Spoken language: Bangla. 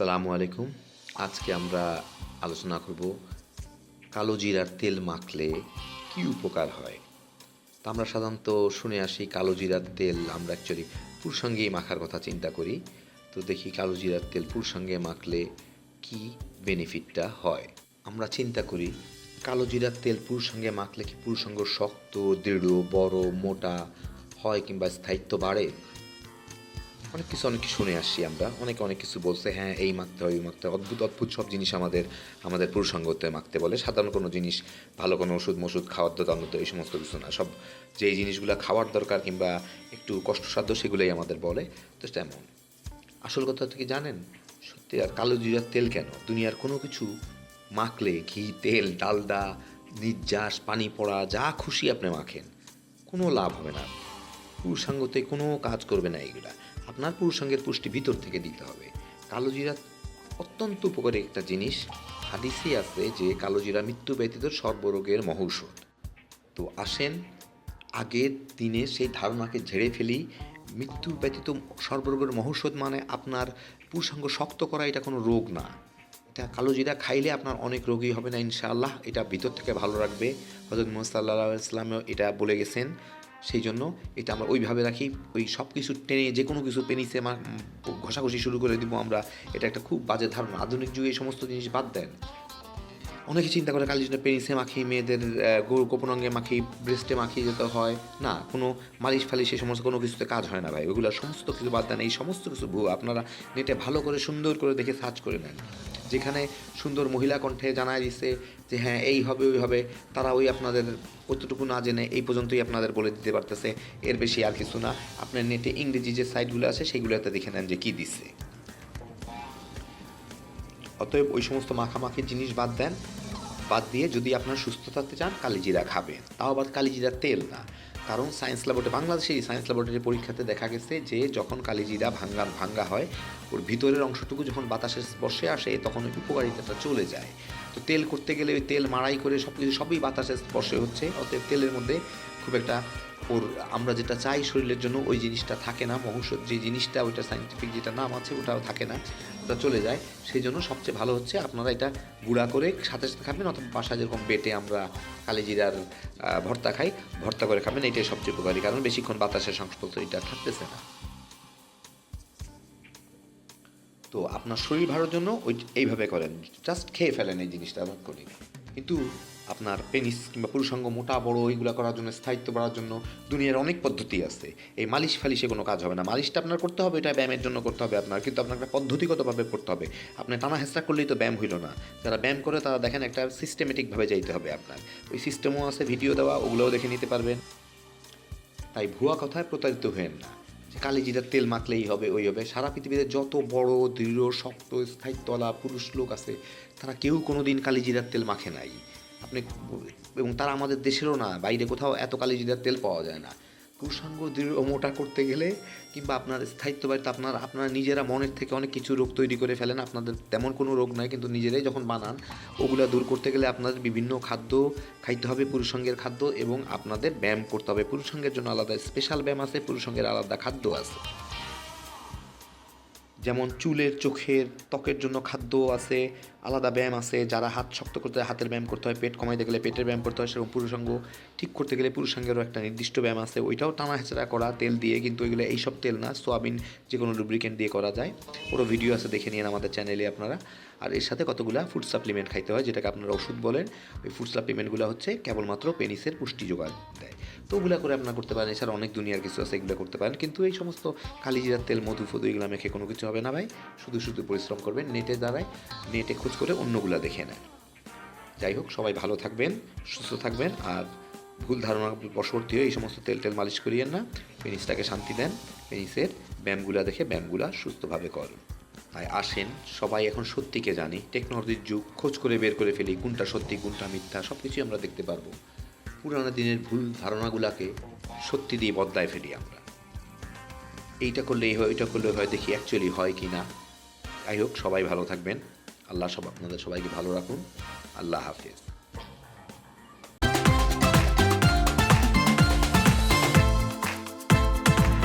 আসসালামু আলাইকুম। আজকে আমরা আলোচনা করব কালো জিরার তেল মাখলে কি উপকার হয়? তা আমরা সাধারণত শুনে আসি, কালো জিরার তেল আমরা অ্যাকচুয়ালি পুরসঙ্গেই মাখার কথা চিন্তা করি। তো দেখি কালো জিরার তেল পুরসঙ্গে মাখলে কি বেনিফিটটা হয়? আমরা চিন্তা করি, কালো জিরার তেল পুরসঙ্গে মাখলে কি পুরসঙ্গ শক্ত, দৃঢ়, বড়, মোটা হয় কিংবা স্থায়িত্ব বাড়ে? অনেক কিছু অনেক কিছু শুনে আসছি আমরা। অনেকে অনেক কিছু বলছে হ্যাঁ এই মাখতে হয়, ওই মাখতে হয়। অদ্ভুত অদ্ভুত সব জিনিস আমাদের আমাদের পুরুষাঙ্গতে মাখতে বলে। সাধারণ কোনো জিনিস, ভালো কোনো ওষুধ মষুধ খাওয়ার দোকানত এই সমস্ত কিছু না। সব যেই জিনিসগুলো খাওয়ার দরকার কিংবা একটু কষ্টসাধ্য সেগুলোই আমাদের বলে, তো তেমন। আসল কথা কি জানেন? সত্যি আর কালো জিরার তেল কেন? দুনিয়ার কোনো কিছু মাখলে ঘি, তেল ডালদা নির্যাস, পানি পড়া, যা খুশি আপনি মাখেন, কোনো লাভ হবে না। পুরুষাঙ্গতে কোনো কাজ করবে না এগুলা আপনার পুরুষাঙ্গের পুষ্টি ভিতর থেকে দিতে হবে। কালো জিরা অত্যন্ত উপকারী একটা জিনিস। হাদিসে আছে যে কালো জিরা মৃত্যু ব্যতীত সর্বরোগের মহৌষধ। তো আসেন, আগের দিনে সেই ধারণাকে ঝেড়ে ফেলি। মৃত্যু ব্যতীত সর্বরোগের মহৌষধ মানে আপনার পুরুষাঙ্গ শক্ত করা, এটা কোনো রোগ না। এটা কালো জিরা খাইলে আপনার অনেক রোগী হবে না ইনশাআল্লাহ। এটা ভিতর থেকে ভালো রাখবে। হজরত মোহাম্মদ সাল্লাহ ইসলামেও এটা বলে গেছেন। সেই জন্য এটা আমরা ওইভাবে রাখি। ওই সব কিছু টেনে যে কোনো কিছু পেনিসে ঘষাঘষি শুরু করে দিব আমরা। এটা একটা খুব বাজে ধারণা। আধুনিক যুগে এই সমস্ত জিনিস বাদ দেন। অনেকে চিন্তা করে কালি জন্য পেনিসে মাখি মেয়েদের গোপন অঙ্গে মাখি ব্রেস্টে মাখি যেতে হয়। না, কোনো মালিশ ফালিশ এই সমস্ত কোনো কিছুতে কাজ হয় না ভাই। ওগুলো সমস্ত কিছু বাদ দেন। এই সমস্ত কিছু ভুয়ো আপনারা নেটে ভালো করে সুন্দর করে দেখে সার্চ করে নেন। যেখানে সুন্দর মহিলা কণ্ঠে জানায় দিছে যে হ্যাঁ এই হবে, ওই হবে। তারা ওই আপনাদের কতটুকু না জেনে এই পর্যন্তই আপনাদের বলে দিতে পারতেছে। এর বেশি আর কিছু না। আপনার নেটে ইংরেজি যে সাইটগুলো আছে সেইগুলোতে দেখে নেন যে কী দিচ্ছে অতএব ওই সমস্ত মাখামাখি জিনিস বাদ দেন। বাদ দিয়ে যদি আপনার সুস্থ থাকতে চান, কালিজিরা খাবেন। তাও আবার কালিজিরা তেল না। কারণ সায়েন্স ল্যাবরেটরি বাংলাদেশে এই সায়েন্স ল্যাবরেটরি পরীক্ষাতে দেখা গেছে যে যখন কালিজিরা ভাঙ্গা ভাঙ্গা হয়, ওর ভিতরের অংশটুকু যখন বাতাসের স্পর্শে আসে, তখন ওই উপকারিতাটা চলে যায়। তো তেল করতে গেলে ওই তেল মাড়াই করে সব কিছু সবই বাতাসের স্পর্শে হচ্ছে, অতএব তেলের মধ্যে খুব একটা ওর, আমরা যেটা চাই শরীরের জন্য ওই জিনিসটা থাকে না মহৌষধ যে জিনিসটা ওইটা সাইন্টিফিক যেটা নাম আছে ওটাও থাকে না, ওটা চলে যায়। সেই জন্য সবচেয়ে ভালো হচ্ছে আপনারা এটা গুঁড়া করে সাথে সাথে খাবেন, অথবা বাসায় যেরকম বেটে আমরা কালিজিরার ভর্তা খাই, ভর্তা করে খাবেন, এটাই সবচেয়ে উপকারী, কারণ বেশিক্ষণ বাতাসের সংস্পর্শ এটা থাকতেছে না। তো আপনার শরীর ভালোর জন্য ওই, এইভাবে করেন জাস্ট খেয়ে ফেলেন এই জিনিসটা আবার করি কিন্তু আপনার পেনিস কিংবা পুরুষাঙ্গ মোটা, বড় ওইগুলো করার জন্য, স্থায়িত্ব বাড়ার জন্য দুনিয়ার অনেক পদ্ধতি আছে। এই মালিশ ফালিশে কোনো কাজ হবে না। মালিশটা আপনার করতে হবে, এটা ব্যায়ামের জন্য করতে হবে আপনার। কিন্তু আপনার একটা পদ্ধতিগতভাবে করতে হবে। আপনি টানা হেঁচড়া করলেই তো ব্যায়াম হইল না। যারা ব্যায়াম করে, তারা দেখেন একটা সিস্টেমেটিকভাবে যাইতে হবে আপনার। ওই সিস্টেমও আছে ভিডিও দেওয়া, ওগুলোও দেখে নিতে পারবেন। তাই ভুয়া কথায় প্রতারিত হয়েন না। যে কালিজিরার তেল মাখলেই হবে, ওই হবে। সারা পৃথিবীতে যত বড়, দৃঢ়, শক্ত স্থায়িত্বলা পুরুষ লোক আছে, তারা কেউ কোনো দিন কালিজিরার তেল মাখে নাই। আপনি এবং তারা আমাদের দেশেরও না, বাইরে কোথাও এত কালিজিরার তেল পাওয়া যায় না। পুরুষাঙ্গ দৃঢ় মোটা করতে গেলে কিংবা আপনার স্থায়িত্ব বাড়িতে আপনার, আপনারা নিজেরা মনের থেকে অনেক কিছু রোগ তৈরি করে ফেলেন। আপনাদের তেমন কোনো রোগ নয় কিন্তু নিজেরাই যখন বানান, ওগুলো দূর করতে গেলে আপনাদের বিভিন্ন খাদ্য খাইতে হবে, পুরুষঙ্গের খাদ্য এবং আপনাদের ব্যায়াম করতে হবে। পুরুষঙ্গের জন্য আলাদা স্পেশাল ব্যায়াম আছে, পুরুষঙ্গের আলাদা খাদ্য আছে। যেমন চুলের, চোখের, ত্বকের জন্য খাদ্য আছে, আলাদা ব্যায়াম আছে, যারা হাত শক্ত করতে হয়, হাতের ব্যায়াম করতে হয়, পেট কমাইতে গেলে পেটের ব্যায়াম করতে হয়, সেরকম পুরুষাঙ্গ ঠিক করতে গেলে পুরুষাঙ্গেরও একটা নির্দিষ্ট ব্যায়াম আছে। ওইটাও টানা হেঁচড়া করা, তেল দিয়ে, কিন্তু ওইগুলো এইসব তেল না, সোয়াবিন যে কোনো লুব্রিকেন্ট দিয়ে করা যায়। ওরও ভিডিও আছে, দেখে নিন আমাদের চ্যানেলে আপনারা। আর এর সাথে কতগুলা ফুড সাপ্লিমেন্ট খাইতে হয়, যেটাকে আপনারা ওষুধ বলেন, ওই ফুড সাপ্লিমেন্টগুলো হচ্ছে কেবলমাত্র পেনিসের পুষ্টি যোগান দেয়। তো ওগুলো করে আপনারা করতে পারেন, এছাড়া অনেক দুনিয়ার কিছু আছে, এগুলো করতে পারেন। কিন্তু এই সমস্ত কালিজিরার তেল মধু ফধু এগুলো মেখে কোনো কিছু হবে না ভাই। শুধু শুধু পরিশ্রম করবেন, নেটে দ্বারায় নেটে খোঁজ করে অন্যগুলো দেখে নেন। যাই হোক, সবাই ভালো থাকবেন, সুস্থ থাকবেন, আর ভুল ধারণা বশবর্তী হয়ে এই সমস্ত তেল টেল মালিশ করিয়েন না। পেনিসটাকে শান্তি দেন পেনিসের ব্যায়ামগুলা দেখে ব্যায়ামগুলা সুস্থভাবে করুন। তাই আসেন, সবাই এখন সত্যিকে জানি, টেকনোলজির যুগ, খোঁজ করে বের করে ফেলি, কোনটা সত্যি, কোনটা মিথ্যা সব কিছুই আমরা দেখতে পারব। পুরানো দিনের ভুল ধারণাগুলাকে সত্যি দিয়ে বদলায় ফেলি আমরা। এইটা করলে এই হয়, ওইটা করলে হয়, দেখি অ্যাকচুয়ালি হয় কি না যাই হোক, সবাই ভালো থাকবেন। আল্লাহ সব আপনাদের সবাইকে ভালো রাখুন। আল্লাহ হাফিজ।